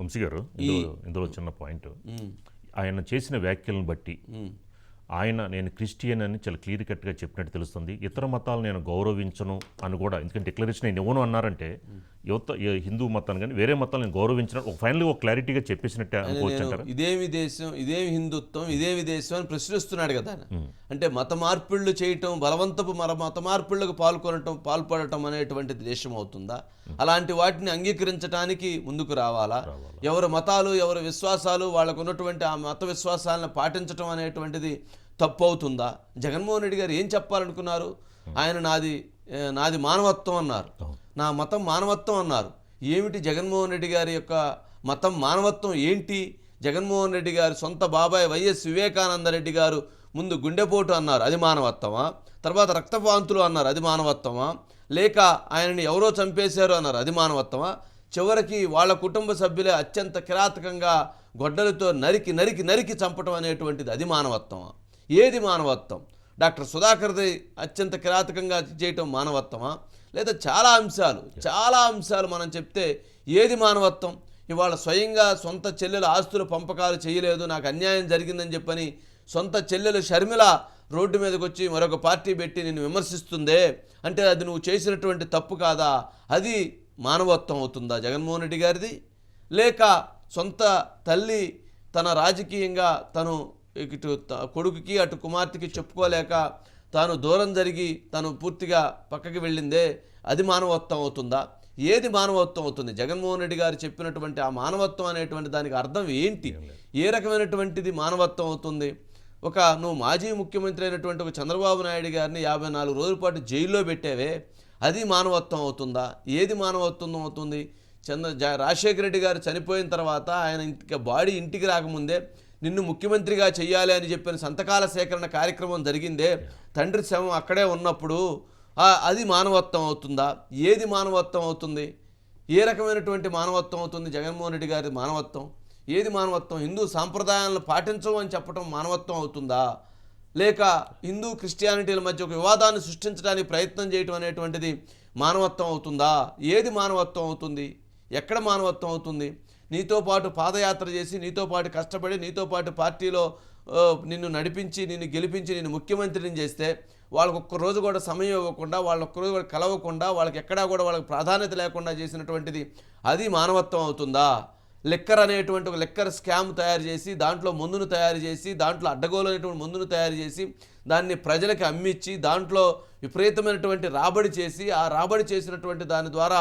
వంశీ గారు ఇందులో ఇందులో చిన్న పాయింట్ ఆయన చేసిన వ్యాఖ్యలను బట్టి ఆయన నేను క్రిస్టియన్ అని చాలా క్లియర్ కట్గా చెప్పినట్టు తెలుస్తుంది. ఇతర మతాలు నేను గౌరవించను అని కూడా ఎందుకంటే డిక్లరేషన్ నేను ఇవ్వను అన్నారంటే యువత హిందూ మతాన్ని కానీ వేరే మతాలు నేను గౌరవించను ఒక ఫైనల్గా ఒక క్లారిటీగా చెప్పేసినట్టే అనుకోవచ్చు ఇదేమి దేశం ఇదేమి హిందుత్వం ఇదేమి దేశం అని ప్రశ్నిస్తున్నాడు కదా. అంటే మత మార్పిళ్ళు చేయటం బలవంతపు మర మత మార్పిళ్ళకు పాల్గొనటం పాల్పడటం అనేటువంటిది దేశం అవుతుందా? అలాంటి వాటిని అంగీకరించడానికి ముందుకు రావాలా? ఎవరి మతాలు ఎవరి విశ్వాసాలు వాళ్ళకు ఉన్నటువంటి ఆ మత విశ్వాసాలను పాటించటం అనేటువంటిది తప్పు అవుతుందా జగన్మోహన్ రెడ్డి గారు ఏం చెప్పాలనుకున్నారు? ఆయన నాది నాది మానవత్వం అన్నారు. నా మతం మానవత్వం అన్నారు. ఏమిటి జగన్మోహన్ రెడ్డి గారి యొక్క మతం మానవత్వం? ఏంటి? జగన్మోహన్ రెడ్డి గారి సొంత బాబాయ్ వైఎస్ వివేకానంద రెడ్డి గారు ముందు గుండెపోటు అన్నారు. అది మానవత్వమా? తర్వాత రక్తపాంతులు అన్నారు. అది మానవత్వమా? లేక ఆయనని ఎవరో చంపేశారు అన్నారు. అది మానవత్వమా? చివరికి వాళ్ళ కుటుంబ సభ్యులే అత్యంత కిరాతకంగా గొడ్డలతో నరికి నరికి నరికి చంపటం అనేటువంటిది అది మానవత్వమా? ఏది మానవత్వం? డాక్టర్ సుధాకర్ది అత్యంత కిరాతకంగా చేయటం మానవత్వమా? లేదా చాలా అంశాలు చాలా అంశాలు మనం చెప్తే ఏది మానవత్వం? ఇవాళ స్వయంగా సొంత చెల్లెల ఆస్తుల పంపకాలు చేయలేదు నాకు అన్యాయం జరిగిందని చెప్పని సొంత చెల్లెలు షర్మిల రోడ్డు మీదకి వచ్చి మరొక పార్టీ పెట్టి నిన్ను విమర్శిస్తుందే? అంటే అది నువ్వు చేసినటువంటి తప్పు కాదా? అది మానవత్వం అవుతుందా జగన్మోహన్ రెడ్డి గారిది? లేక సొంత తల్లి తన రాజకీయంగా తను ఇటు కొడుకుకి అటు కుమార్తెకి చెప్పుకోలేక తాను దూరం జరిగి తను పూర్తిగా పక్కకి వెళ్ళిందే అది మానవత్వం అవుతుందా? ఏది మానవత్వం అవుతుంది? జగన్మోహన్ రెడ్డి గారు చెప్పినటువంటి ఆ మానవత్వం అనేటువంటి దానికి అర్థం ఏంటి? ఏ రకమైనటువంటిది మానవత్వం అవుతుంది? ఒక నువ్వు మాజీ ముఖ్యమంత్రి అయినటువంటి ఒక చంద్రబాబు నాయుడు గారిని యాభై నాలుగు రోజుల పాటు జైల్లో పెట్టావే అది మానవత్వం అవుతుందా? ఏది మానవత్వం అవుతుంది? చంద్ర జా రాజశేఖర రెడ్డి గారు చనిపోయిన తర్వాత ఆయన ఇంటికి బాడీ ఇంటికి రాకముందే నిన్ను ముఖ్యమంత్రిగా చెయ్యాలి అని చెప్పిన సంతకాల సేకరణ కార్యక్రమం జరిగిందే. తండ్రి శవం అక్కడే ఉన్నప్పుడు అది మానవత్వం అవుతుందా? ఏది మానవత్వం అవుతుంది? ఏ రకమైనటువంటి మానవత్వం అవుతుంది? జగన్మోహన్ రెడ్డి గారి మానవత్వం. ఏది మానవత్వం? హిందూ సాంప్రదాయాలను పాటించవు అని చెప్పడం మానవత్వం అవుతుందా? లేక హిందూ క్రిస్టియానిటీల మధ్య ఒక వివాదాన్ని సృష్టించడానికి ప్రయత్నం చేయటం అనేటువంటిది మానవత్వం అవుతుందా? ఏది మానవత్వం అవుతుంది? ఎక్కడ మానవత్వం అవుతుంది? నీతో పాటు పాదయాత్ర చేసి నీతో పాటు కష్టపడి నీతో పాటు పార్టీలో నిన్ను నడిపించి నిన్ను గెలిపించి నిన్ను ముఖ్యమంత్రిని చేస్తే వాళ్ళకు ఒక్క రోజు కూడా సమయం ఇవ్వకుండా వాళ్ళు ఒక్కరోజు కూడా కలవకుండా వాళ్ళకి ఎక్కడా కూడా వాళ్ళకి ప్రాధాన్యత లేకుండా చేసినటువంటిది అది మానవత్వం అవుతుందా? లెక్కర్ అనేటువంటి ఒక లెక్కర్ స్కామ్ తయారు చేసి దాంట్లో మందును తయారు చేసి దాంట్లో అడ్డగోలు అనేటువంటి మందును తయారు చేసి దాన్ని ప్రజలకి అమ్మిచ్చి దాంట్లో విపరీతమైనటువంటి రాబడి చేసి ఆ రాబడి చేసినటువంటి దాని ద్వారా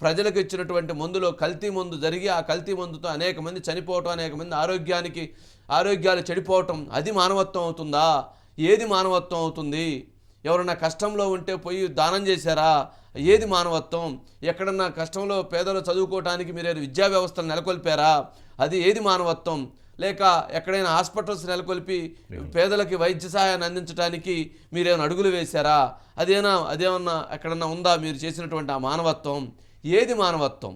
ప్రజలకు ఇచ్చినటువంటి మందులో కల్తీ మందు జరిగి ఆ కల్తీ మందుతో అనేక మంది చనిపోవటం అనేక మంది ఆరోగ్యానికి ఆరోగ్యాలు చెడిపోవటం అది మానవత్వం అవుతుందా? ఏది మానవత్వం అవుతుంది? ఎవరన్నా కష్టంలో ఉంటే పోయి దానం చేశారా? ఏది మానవత్వం? ఎక్కడన్నా కష్టంలో పేదలు చదువుకోవటానికి మీరు విద్యా వ్యవస్థను నెలకొల్పారా? అది ఏది మానవత్వం? లేక ఎక్కడైనా హాస్పిటల్స్ నెలకొల్పి పేదలకి వైద్య సహాయాన్ని అందించడానికి మీరేమైనా అడుగులు వేశారా? అదేనా అదేమన్నా ఎక్కడన్నా ఉందా మీరు చేసినటువంటి ఆ మానవత్వం? ఏది మానవత్వం?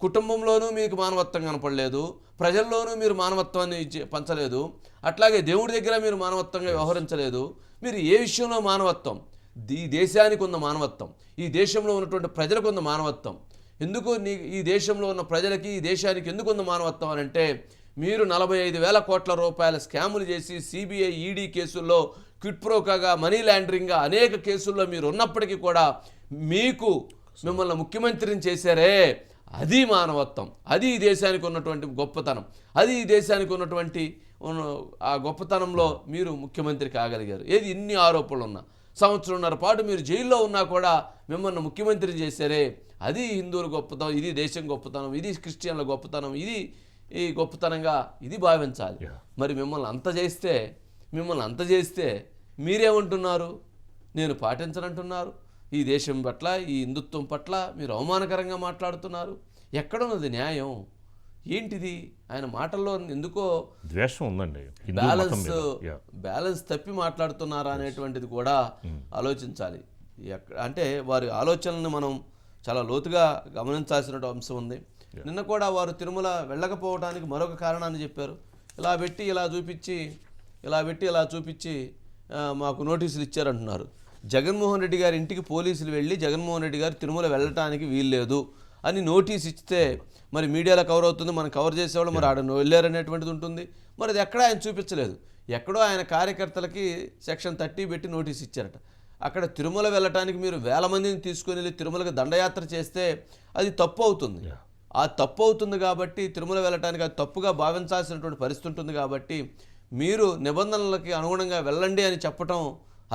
కుటుంబంలోనూ మీకు మానవత్వం కనపడలేదు ప్రజల్లోనూ మీరు మానవత్వాన్ని పంచలేదు అట్లాగే దేవుడి దగ్గర మీరు మానవత్వంగా వ్యవహరించలేదు. మీరు ఏ విషయంలో మానవత్వం? ఈ దేశానికి ఉన్న మానవత్వం ఈ దేశంలో ఉన్నటువంటి ప్రజలకు ఉన్న మానవత్వం. ఎందుకు నీ ఈ దేశంలో ఉన్న ప్రజలకి ఈ దేశానికి ఎందుకు ఉన్న మానవత్వం అని అంటే మీరు నలభై ఐదు వేల కోట్ల రూపాయల స్కాములు చేసి సిబిఐ ఈడీ కేసుల్లో క్విట్ప్రోకాగా మనీ లాండరింగ్గా అనేక కేసుల్లో మీరు ఉన్నప్పటికీ కూడా మీకు మిమ్మల్ని ముఖ్యమంత్రిని చేశారే అది మానవత్వం. అది ఈ దేశానికి ఉన్నటువంటి గొప్పతనం. అది ఈ దేశానికి ఉన్నటువంటి ఉన్న- ఆ గొప్పతనంలో మీరు ముఖ్యమంత్రి కాగలిగారు. ఏది ఇన్ని ఆరోపణలు ఉన్నా సంవత్సరంన్నర పాటు మీరు జైల్లో ఉన్నా కూడా మిమ్మల్ని ముఖ్యమంత్రి చేశారే అది హిందువుల గొప్పతనం ఇది దేశం గొప్పతనం ఇది క్రిస్టియన్ల గొప్పతనం ఇది ఈ గొప్పతనంగా ఇది భావించాలి. మరి మిమ్మల్ని అంత చేస్తే మిమ్మల్ని అంత చేస్తే మీరేమంటున్నారు? నేను పాటించనంటున్నారు. ఈ దేశం పట్ల ఈ హిందుత్వం పట్ల మీరు అవమానకరంగా మాట్లాడుతున్నారు. ఎక్కడున్నది న్యాయం? ఏంటిది? ఆయన మాటల్లో ఎందుకో ద్వేషం ఉందండి. బ్యాలెన్స్. బ్యాలెన్స్ తప్పి మాట్లాడుతున్నారా అనేటువంటిది కూడా ఆలోచించాలి. ఎక్క- అంటే వారి ఆలోచనలను మనం చాలా లోతుగా గమనించాల్సిన అంశం ఉంది. నిన్న కూడా వారు తిరుమల వెళ్ళకపోవడానికి మరొక కారణాన్ని చెప్పారు. ఇలా పెట్టి ఇలా చూపించి ఇలా పెట్టి ఇలా చూపించి మాకు నోటీసులు ఇచ్చారంటున్నారు. జగన్మోహన్ రెడ్డి గారి ఇంటికి పోలీసులు వెళ్ళి జగన్మోహన్ రెడ్డి గారు తిరుమల వెళ్ళటానికి వీల్లేదు అని నోటీస్ ఇస్తే మరి మీడియాలో కవర్ అవుతుంది మనం కవర్ చేసేవాళ్ళు మరి ఆడ వెళ్ళారనేటువంటిది ఉంటుంది. మరి అది ఎక్కడ ఆయన చూపించలేదు. ఎక్కడో ఆయన కార్యకర్తలకి సెక్షన్ థర్టీ పెట్టి నోటీస్ ఇచ్చారట. అక్కడ తిరుమల వెళ్ళటానికి మీరు వేల మందిని తీసుకొని వెళ్ళి తిరుమలకి దండయాత్ర చేస్తే అది తప్పు అవుతుంది. ఆ తప్పు అవుతుంది కాబట్టి తిరుమల వెళ్ళటానికి అది తప్పుగా భావించాల్సినటువంటి పరిస్థితి ఉంటుంది కాబట్టి మీరు నిబంధనలకి అనుగుణంగా వెళ్ళండి అని చెప్పటం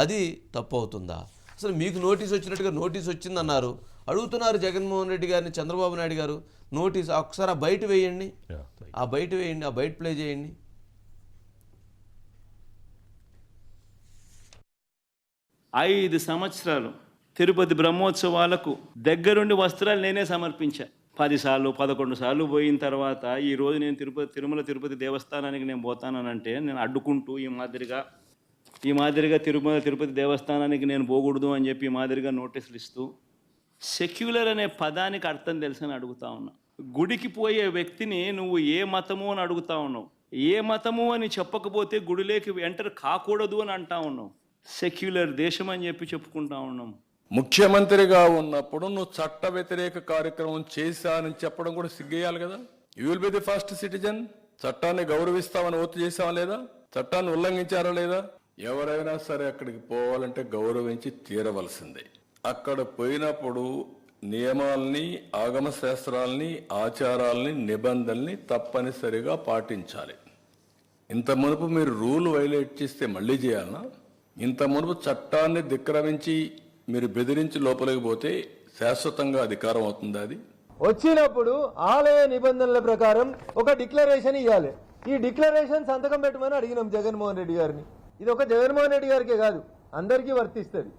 అది తప్పు అవుతుందా అసలు మీకు నోటీస్ వచ్చినట్టుగా నోటీస్ వచ్చిందన్నారు. అడుగుతున్నారు జగన్మోహన్ రెడ్డి గారిని చంద్రబాబు నాయుడు గారు నోటీస్ ఒకసారి ఆ బయట వేయండి. ఆ బయట వేయండి ఆ బయట ప్లే చేయండి. ఐదు సంవత్సరాలు తిరుపతి బ్రహ్మోత్సవాలకు దగ్గరుండి వస్త్రాలు నేనే సమర్పించా. పదిసార్లు పదకొండు సార్లు పోయిన తర్వాత ఈ రోజు నేను తిరుపతి తిరుమల తిరుపతి దేవస్థానానికి నేను పోతానంటే నేను అడ్డుకుంటూ ఈ మాదిరిగా ఈ మాదిరిగా తిరుమల తిరుపతి దేవస్థానానికి నేను పోకూడదు అని చెప్పి ఈ మాదిరిగా నోటీసులు ఇస్తూ సెక్యులర్ అనే పదానికి అర్థం తెలుసని అడుగుతా ఉన్నా. గుడికి పోయే వ్యక్తిని నువ్వు ఏ మతము అని అడుగుతా ఉన్నావు? ఏ మతము అని చెప్పకపోతే గుడిలోకి ఎంటర్ కాకూడదు అని అంటా ఉన్నావు. సెక్యులర్ దేశం అని చెప్పి చెప్పుకుంటా ఉన్నాం. ముఖ్యమంత్రిగా ఉన్నప్పుడు నువ్వు చట్ట వ్యతిరేక కార్యక్రమం చేశానని చెప్పడం కూడా సిగ్గేయాలి కదా. You will be the first citizen చట్టాన్ని గౌరవిస్తామని ఓతు చేసావా లేదా? చట్టాన్ని ఉల్లంఘించారా లేదా? ఎవరైనా సరే అక్కడికి పోవాలంటే గౌరవించి తీరవలసిందే. అక్కడ పోయినప్పుడు నియమాల్ని ఆగమ శాస్త్రాల్ని ఆచారాల్ని నిబంధనల్ని తప్పనిసరిగా పాటించాలి. ఇంత మునుపు మీరు రూల్ వైలేట్ చేస్తే మళ్ళీ చేయాలనా? ఇంత మునుపు చట్టాన్ని ధిక్రమించి మీరు బెదిరించి లోపలికి పోతే శాశ్వతంగా అధికారం అవుతుంది అది? వచ్చినప్పుడు ఆలయ నిబంధనల ప్రకారం ఒక డిక్లరేషన్ ఇవ్వాలి ఈ డిక్లరేషన్ సంతకం పెట్టమని అడిగినాం జగన్మోహన్ రెడ్డి గారిని. ఇది ఒక జగన్మోహన్ రెడ్డి గారికే కాదు అందరికీ వర్తిస్తుంది.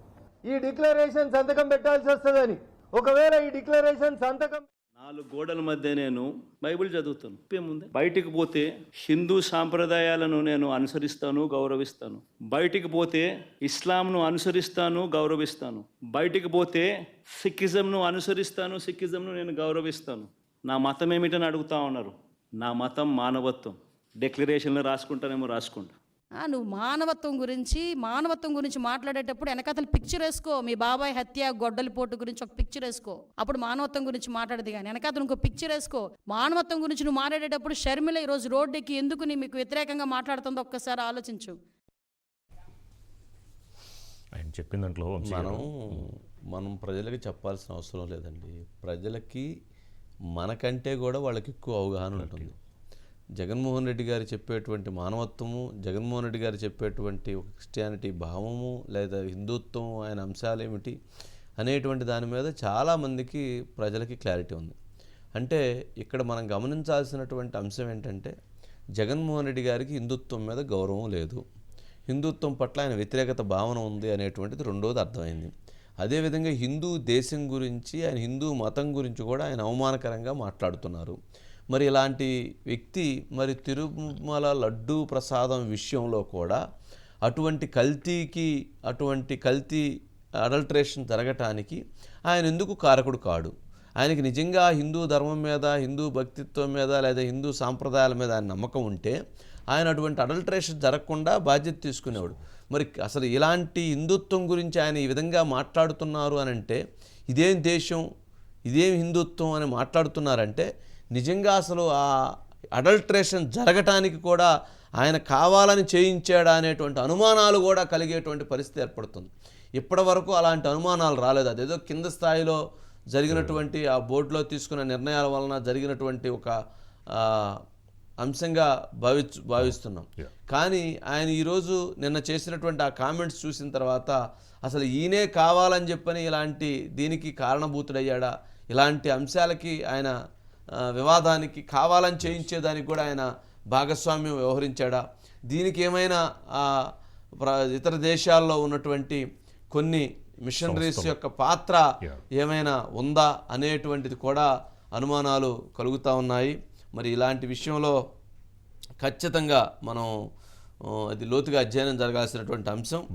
ఈ డిక్లరేషన్ సంతకం పెట్టాల్సి వస్తుందని. ఒకవేళ ఈ డిక్లరేషన్ సంతకం నాలుగు గోడల మధ్య నేను బైబిల్ చదువుతాను. ఏముంది బయటికి పోతే హిందూ సాంప్రదాయాలను నేను అనుసరిస్తాను గౌరవిస్తాను. బయటికి పోతే ఇస్లాంను అనుసరిస్తాను గౌరవిస్తాను. బయటికి పోతే సిక్కిజంను అనుసరిస్తాను సిక్కిజంను నేను గౌరవిస్తాను. నా మతం ఏమిటని అడుగుతా ఉన్నారు? నా మతం మానవత్వం. డిక్లరేషన్లు రాసుకుంటానేమో రాసుకుంటా. నువ్వు మానవత్వం గురించి మానవత్వం గురించి మాట్లాడేటప్పుడు వెనకాతలు పిక్చర్ వేసుకో. మీ బాబాయ్ హత్య గొడ్డలిపోటు గురించి ఒక పిక్చర్ వేసుకో. అప్పుడు మానవత్వం గురించి మాట్లాడదు కానీ వెనకాతలు ఇంకో పిక్చర్ వేసుకో. మానవత్వం గురించి నువ్వు మాట్లాడేటప్పుడు షర్మిల ఈరోజు రోడ్డుకి ఎందుకు నీ మీకు వ్యతిరేకంగా మాట్లాడుతుందో ఒక్కసారి ఆలోచించు. ఆయన చెప్పిన దాంట్లో మనం మనం ప్రజలకి చెప్పాల్సిన అవసరం లేదండి. ప్రజలకి మనకంటే కూడా వాళ్ళకి ఎక్కువ అవగాహన ఉంటుంది. జగన్మోహన్ రెడ్డి గారు చెప్పేటువంటి మానవత్వము జగన్మోహన్ రెడ్డి గారు చెప్పేటువంటి ఒక క్రిస్టియానిటీ భావము లేదా హిందుత్వం ఆయన అంశాలు ఏమిటి అనేటువంటి దాని మీద చాలామందికి ప్రజలకి క్లారిటీ ఉంది. అంటే ఇక్కడ మనం గమనించాల్సినటువంటి అంశం ఏంటంటే జగన్మోహన్ రెడ్డి గారికి హిందుత్వం మీద గౌరవం లేదు. హిందుత్వం పట్ల ఆయన వ్యతిరేకత భావన ఉంది అనేటువంటిది రెండోది అర్థమైంది. అదేవిధంగా హిందూ దేశం గురించి ఆయన హిందూ మతం గురించి కూడా ఆయన అవమానకరంగా మాట్లాడుతున్నారు. మరి ఇలాంటి వ్యక్తి మరి తిరుమల లడ్డూ ప్రసాదం విషయంలో కూడా అటువంటి కల్తీకి అటువంటి కల్తీ అడల్ట్రేషన్ జరగటానికి ఆయన ఎందుకు కారకుడు కాడు? ఆయనకి నిజంగా హిందూ ధర్మం మీద హిందూ భక్తిత్వం మీద లేదా హిందూ సాంప్రదాయాల మీద ఆయన నమ్మకం ఉంటే ఆయన అటువంటి అడల్ట్రేషన్ జరగకుండా బాధ్యత తీసుకునేవాడు. మరి అసలు ఇలాంటి హిందుత్వం గురించి ఆయన ఈ విధంగా మాట్లాడుతున్నారు అని అంటే ఇదేం దేశం ఇదేం హిందుత్వం అని మాట్లాడుతున్నారంటే నిజంగా అసలు ఆ అడల్ట్రేషన్ జరగటానికి కూడా ఆయన కావాలని చేయించాడా అనేటువంటి అనుమానాలు కూడా కలిగేటువంటి పరిస్థితి ఏర్పడుతుంది. ఇప్పటి వరకు అలాంటి అనుమానాలు రాలేదు. అదేదో కింద స్థాయిలో జరిగినటువంటి ఆ బోర్డులో తీసుకున్న నిర్ణయాల వలన జరిగినటువంటి ఒక అంశంగా భావి భావిస్తున్నాం. కానీ ఆయన ఈరోజు నిన్న చేసినటువంటి ఆ కామెంట్స్ చూసిన తర్వాత అసలు ఈయనే కావాలని చెప్పని ఇలాంటి దీనికి కారణభూతుడయ్యాడా? ఇలాంటి అంశాలకి ఆయన వివాదానికి కావాలని చేయించేదానికి కూడా ఆయన భాగస్వామ్యం వ్యవహరించాడా? దీనికి ఏమైనా ఇతర దేశాల్లో ఉన్నటువంటి కొన్ని మిషనరీస్ యొక్క పాత్ర ఏమైనా ఉందా అనేటువంటిది కూడా అనుమానాలు కలుగుతూ ఉన్నాయి. మరి ఇలాంటి విషయంలో ఖచ్చితంగా మనం అది లోతుగా అధ్యయనం జరగాల్సినటువంటి అంశం.